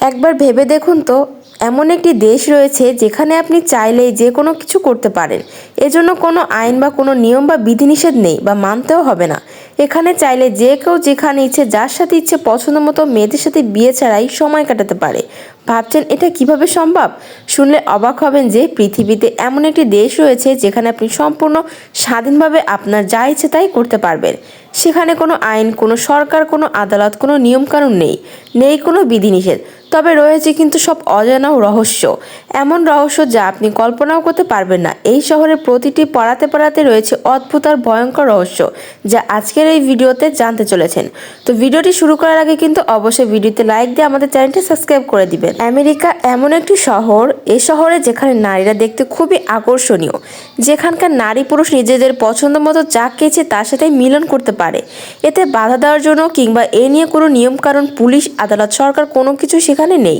একবার ভেবে দেখুন তো, এমন একটি দেশ রয়েছে যেখানে আপনি চাইলেই যে কোনো কিছু করতে পারেন। এজন্য কোনো আইন বা কোনো নিয়ম বা বিধিনিষেধ নেই বা মানতেও হবে না। এখানে চাইলে যে কেউ যেখানে ইচ্ছে, যার সাথে ইচ্ছে পছন্দ মতো মেয়েদের সাথে বিয়ে ছাড়াই সময় কাটাতে পারে। ভাবছেন এটা কীভাবে সম্ভব? শুনলে অবাক হবেন যে পৃথিবীতে এমন একটি দেশ রয়েছে যেখানে আপনি সম্পূর্ণ স্বাধীনভাবে আপনার যা ইচ্ছে তাই করতে পারবেন। সেখানে কোনো আইন, কোনো সরকার, কোনো আদালত, কোনো নিয়মকানুন নেই। নেই কোনো বিধিনিষেধ। তবে রয়েছে কিন্তু সব অজানাও রহস্য। এমন রহস্য যা আপনি কল্পনাও করতে পারবেন না। এই শহরের প্রতিটি পাড়াতে পাড়াতে রয়েছে অদ্ভুত আর ভয়ঙ্কর রহস্য যা আজকের এই ভিডিওতে জানতে চলেছেন। তো ভিডিওটি শুরু করার আগে কিন্তু অবশ্যই ভিডিওতে লাইক দিয়ে আমাদের চ্যানেলটি সাবস্ক্রাইব করে দিবেন। আমেরিকা এমন একটি শহর এই শহরে যেখানে নারীরা দেখতে খুবই আকর্ষণীয়, যেখানকার নারী পুরুষ নিজেদের পছন্দ মতো যা কেছে তার সাথে মিলন করতে পারে। এতে বাধা দেওয়ার জন্য কিংবা এ নিয়ে কোনো নিয়মকানুন, পুলিশ, আদালত, সরকার কোনো কিছু সেখানে নেই।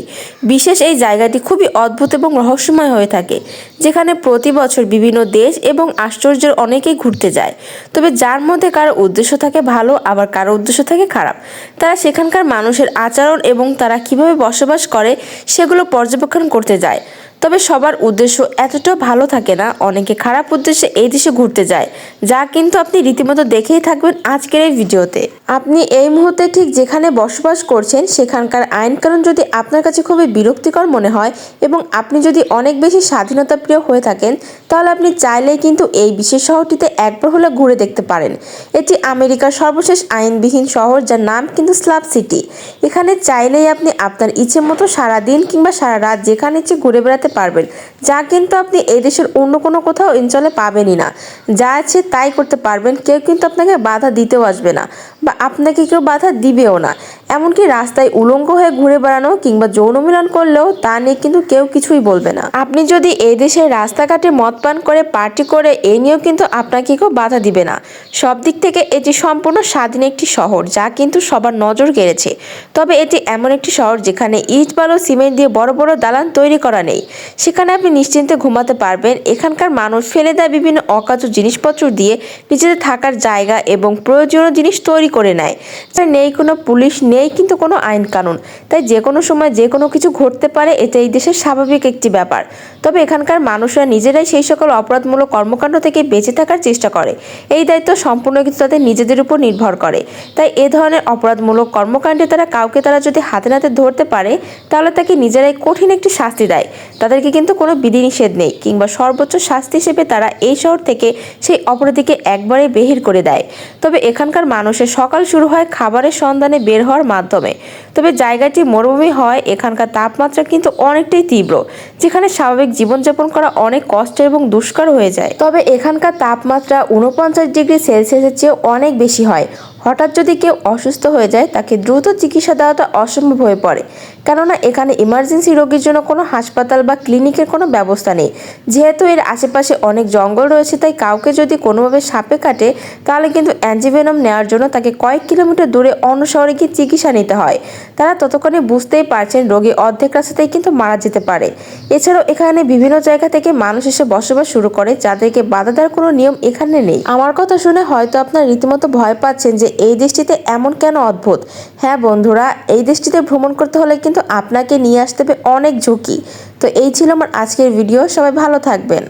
বিশেষ এই জায়গাটি খুবই অদ্ভুত এবং রহস্যময় হয়ে থাকে, যেখানে প্রতি বছর বিভিন্ন দেশ এবং আশ্চর্যের অনেকেই ঘুরতে যায়। তবে যার মধ্যে কারও উদ্দেশ্য থাকে ভালো, আবার কারও উদ্দেশ্য থাকে খারাপ। তারা সেখানকার মানুষের আচরণ এবং তারা কীভাবে বসবাস করে সেগুলো পর্যবেক্ষণ করতে যায়। তবে সবার উদ্দেশ্য এতটাও ভালো থাকে না, অনেকে খারাপ উদ্দেশ্যে এই দেশে ঘুরতে যায়, যা কিন্তু আপনি রীতিমতো দেখেই থাকবেন আজকের এই ভিডিওতে। আপনি এই মুহূর্তে ঠিক যেখানে বসবাস করছেন, সেখানকার আইন কানুন যদি আপনার কাছে খুবই বিরক্তিকর মনে হয় এবং আপনি যদি অনেক বেশি স্বাধীনতা প্রিয় হয়ে থাকেন, তাহলে আপনি চাইলেই কিন্তু এই বিশেষ শহরটিতে একবার হলে ঘুরে দেখতে পারেন। এটি আমেরিকার সর্বশেষ আইনবিহীন শহর যার নাম কিন্তু স্লাব সিটি। এখানে চাইলেই আপনি আপনার ইচ্ছে মতো সারা দিন কিংবা সারা রাত যেখানে ইচ্ছে ঘুরে বেড়াতে পারবেন, যা কিন্তু আপনি এই দেশের অন্য কোনো কোথাও অঞ্চলে পাবেনই না। যা আছে তাই করতে পারবেন, কেউ কিন্তু আপনাকে বাধা দিতেও আসবে না বা আপনাকে কেউ বাধা দিবেও না। এমনকি রাস্তায় উলঙ্গ হয়ে ঘুরে বেড়ানো কিংবা যৌন মিলন করলেও তা নিয়ে কিন্তু কেউ কিছুই বলবে না। আপনি যদি এই দেশের রাস্তাঘাটে মদ পান করে, পার্টি করে, এ নিয়েও কিন্তু আপনাকে কেউ বাধা দিবে না। সব দিক থেকে এটি সম্পূর্ণ স্বাধীন একটি শহর, যা কিন্তু সবার নজর কেড়েছে। তবে এটি এমন একটি শহর যেখানে ইট, বালু, সিমেন্ট দিয়ে বড় বড় দালান তৈরি করা নেই। সেখানে আপনি নিশ্চিন্তে ঘুমাতে পারবেন। এখানকার মানুষ ফেলে দেয় বিভিন্ন অকাজ জিনিসপত্র দিয়ে নিজেদের থাকার জায়গা এবং প্রয়োজনীয় জিনিস তৈরি করে নেয়। তাই নেই কোনো পুলিশ, নেই কিন্তু কোনো আইন কানুন তাই যে কোনো সময় যে কোনো কিছু ঘটতে পারে এটা এই দেশের স্বাভাবিক একটি ব্যাপার। তবে এখানকার মানুষরা নিজেরাই সেই সকল অপরাধমূলক কর্মকাণ্ড থেকে বেঁচে থাকার চেষ্টা করে। এই দায়িত্ব সম্পূর্ণ কিন্তু তাদের নিজেদের উপর নির্ভর করে। তাই এ ধরনের অপরাধমূলক কর্মকাণ্ডে তারা কাউকে তারা যদি হাতে নাতে ধরতে পারে, তাহলে তাকে নিজেরাই কঠিন একটি শাস্তি দেয়। তাদেরকে কিন্তু কোনো বিধিনিষেধ নেই, কিংবা সর্বোচ্চ শাস্তি হিসেবে তারা এই শহর থেকে সেই অপরাধীকে একবারে বেহির করে দেয়। তবে এখানকার মানুষের সকাল শুরু হয় খাবারের সন্ধানে বের হওয়ার মাধ্যমে। তবে জায়গাটি মরুভূমি হয়, এখানকার তাপমাত্রা কিন্তু অনেকটাই তীব্র, যেখানে স্বাভাবিক জীবনযাপন করা অনেক কষ্ট এবং দুষ্কর হয়ে যায়। তবে এখানকার তাপমাত্রা উনপঞ্চাশ ডিগ্রি সেলসিয়াসের চেয়ে অনেক বেশি হয়। হঠাৎ যদি কেউ অসুস্থ হয়ে যায়, তাকে দ্রুত চিকিৎসা দেওয়াটা অসম্ভব হয়ে পড়ে। কেননা, এখানে ইমার্জেন্সি রোগীর জন্য কোনো হাসপাতাল বা ক্লিনিকের কোনো ব্যবস্থা নেই। যেহেতু এর আশেপাশে অনেক জঙ্গল রয়েছে, তাই কাউকে যদি কোনোভাবে সাপে কাটে, তাহলে কিন্তু অ্যান্টিভেনম নেওয়ার জন্য তাকে কয়েক কিলোমিটার দূরে অন্য শহরে গিয়ে চিকিৎসা নিতে হয়। তারা ততক্ষণে বুঝতেই পারছেন, রোগী অর্ধেক রাস্তাতেই কিন্তু মারা যেতে পারে। এছাড়াও এখানে বিভিন্ন জায়গা থেকে মানুষ এসে বসবাস শুরু করে, যাদেরকে বাধা দেওয়ার কোনো নিয়ম এখানে নেই। আমার কথা শুনে হয়তো আপনার রীতিমতো ভয় পাচ্ছেন যে এই দেশটিতে এমন কেন অদ্ভুত? হ্যাঁ বন্ধুরা, এই দেশটিতে ভ্রমণ করতে হলে কিন্তু আপনাকে নিয়ে আসতে হবে অনেক ঝুঁকি। তো এই ছিল আমার আজকের ভিডিও, সবাই ভালো থাকবেন।